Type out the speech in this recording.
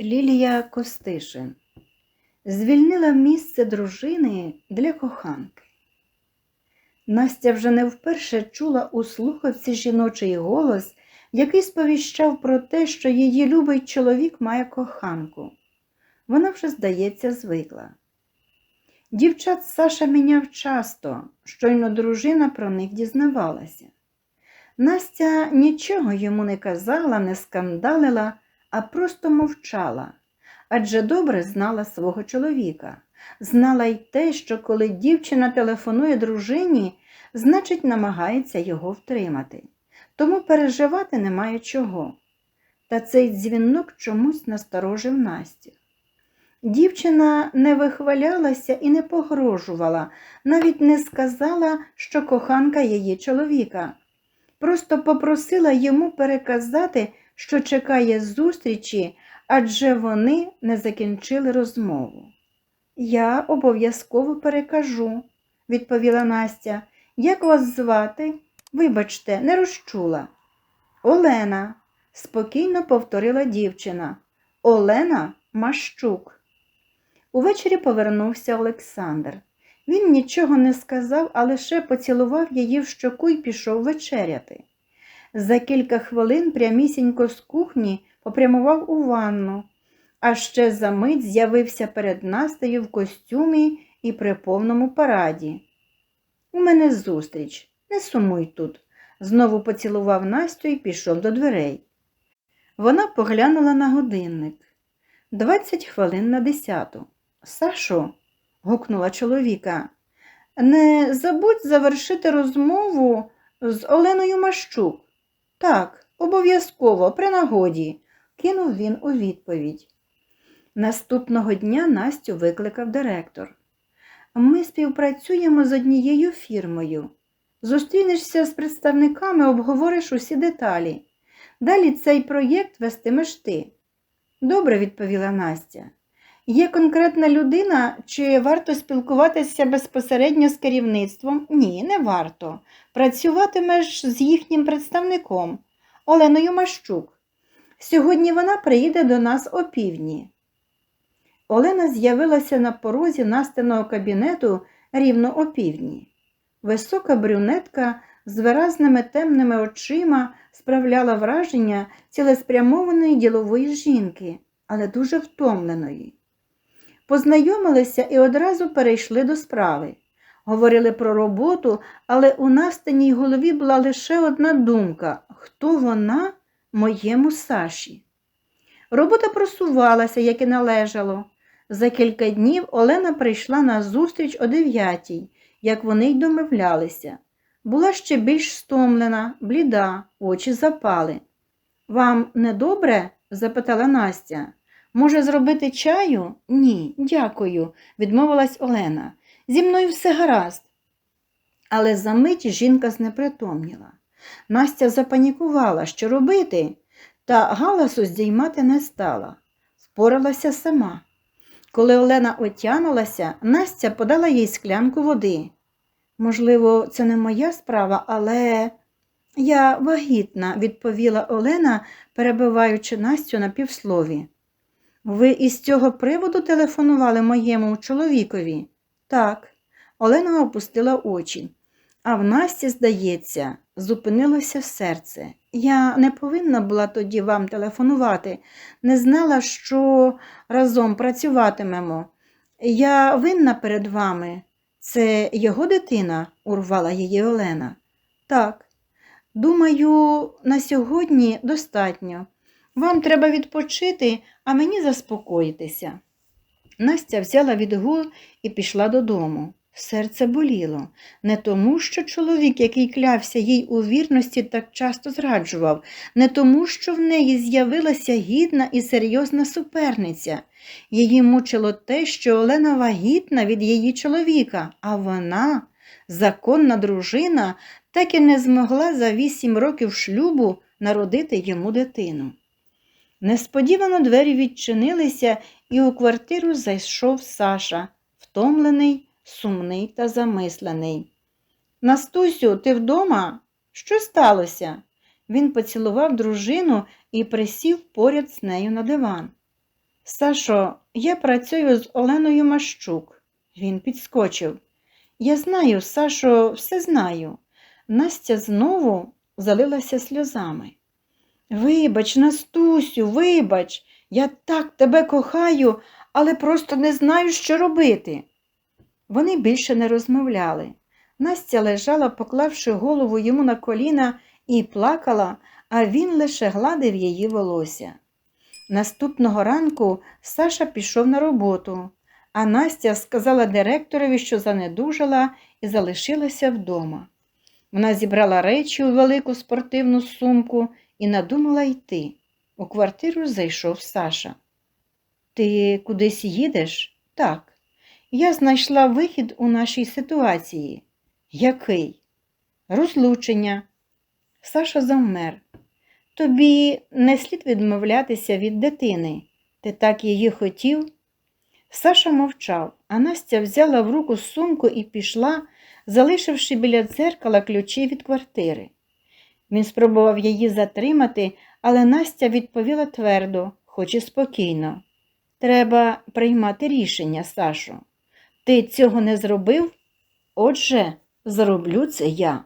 Лілія Костишин звільнила місце дружини для коханки. Настя вже не вперше чула у слухавці жіночий голос, який сповіщав про те, що її любий чоловік має коханку. Вона вже, здається, звикла. Дівчат Саша міняв часто, щойно дружина про них дізнавалася. Настя нічого йому не казала, не скандалила, а просто мовчала, адже добре знала свого чоловіка. Знала й те, що коли дівчина телефонує дружині, значить, намагається його втримати. Тому переживати немає чого. Та цей дзвінок чомусь насторожив Настю. Дівчина не вихвалялася і не погрожувала, навіть не сказала, що коханка її чоловіка. Просто попросила йому переказати, що чекає зустрічі, адже вони не закінчили розмову. Я обов'язково перекажу, відповіла Настя. Як вас звати? Вибачте, не розчула. Олена, спокійно повторила дівчина. Олена Мащук. Увечері повернувся Олександр. Він нічого не сказав, а лише поцілував її в щоку і пішов вечеряти. За кілька хвилин прямісінько з кухні попрямував у ванну, а ще за мить з'явився перед Настею в костюмі і при повному параді. У мене зустріч, не сумуй тут, знову поцілував Настю і пішов до дверей. Вона поглянула на годинник. Двадцять хвилин на десяту. Сашо, гукнула чоловіка, не забудь завершити розмову з Оленою Мащук. Так, обов'язково, при нагоді, кинув він у відповідь. Наступного дня Настю викликав директор. Ми співпрацюємо з однією фірмою. Зустрінешся з представниками, обговориш усі деталі. Далі цей проєкт вестимеш ти. Добре, відповіла Настя. Є конкретна людина, чи варто спілкуватися безпосередньо з керівництвом? Ні, не варто. Працюватимеш з їхнім представником Оленою Мащук. Сьогодні вона приїде до нас о півдні. Олена з'явилася на порозі настиного кабінету рівно о півдні. Висока брюнетка з виразними темними очима справляла враження цілеспрямованої ділової жінки, але дуже втомленої. Познайомилися і одразу перейшли до справи. Говорили про роботу, але у Настиній голові була лише одна думка хто вона моєму Саші. Робота просувалася, як і належало. За кілька днів Олена прийшла на зустріч о дев'ятій, як вони й домовлялися. Була ще більш стомлена, бліда, очі запали. Вам не добре? запитала Настя. Може, зробити чаю? Ні, дякую, відмовилась Олена. Зі мною все гаразд. Але за мить жінка знепритомніла. Настя запанікувала, що робити, та галасу здіймати не стала, впоралася сама. Коли Олена отянулася, Настя подала їй склянку води. Можливо, це не моя справа, але я вагітна, відповіла Олена, перебиваючи Настю на півслові. Ви із цього приводу телефонували моєму чоловікові? Так, Олена опустила очі. А в Насті, здається, зупинилося серце. Я не повинна була тоді вам телефонувати, не знала, що разом працюватимемо. Я винна перед вами. Це його дитина, урвала її Олена. Так, думаю, на сьогодні достатньо. Вам треба відпочити, а мені заспокоїтися. Настя взяла відгул і пішла додому. Серце боліло, не тому, що чоловік, який клявся їй у вірності, так часто зраджував, не тому, що в неї з'явилася гідна і серйозна суперниця. Її мучило те, що Олена вагітна від її чоловіка, а вона, законна дружина, так і не змогла за вісім років шлюбу народити йому дитину. Несподівано двері відчинилися, і у квартиру зайшов Саша, втомлений сумний та замислений. Настусю, ти вдома? Що сталося? Він поцілував дружину і присів поряд з нею на диван. Сашо, я працюю з Оленою Мащук. Він підскочив. Я знаю, Сашо, все знаю. Настя знову залилася сльозами. Вибач, Настусю, вибач, я так тебе кохаю, але просто не знаю, що робити. Вони більше не розмовляли. Настя лежала, поклавши голову йому на коліна, і плакала, а він лише гладив її волосся. Наступного ранку Саша пішов на роботу, а Настя сказала директорові, що занедужала і залишилася вдома. Вона зібрала речі у велику спортивну сумку і надумала йти. У квартиру зайшов Саша. Ти кудись їдеш? Так. Я знайшла вихід у нашій ситуації. Який? Розлучення. Саша завмер. Тобі не слід відмовлятися від дитини. Ти так її хотів? Саша мовчав, а Настя взяла в руку сумку і пішла, залишивши біля дзеркала ключі від квартири. Він спробував її затримати, але Настя відповіла твердо, хоч і спокійно. Треба приймати рішення, Сашу. Ти цього не зробив? Отже, зроблю це я.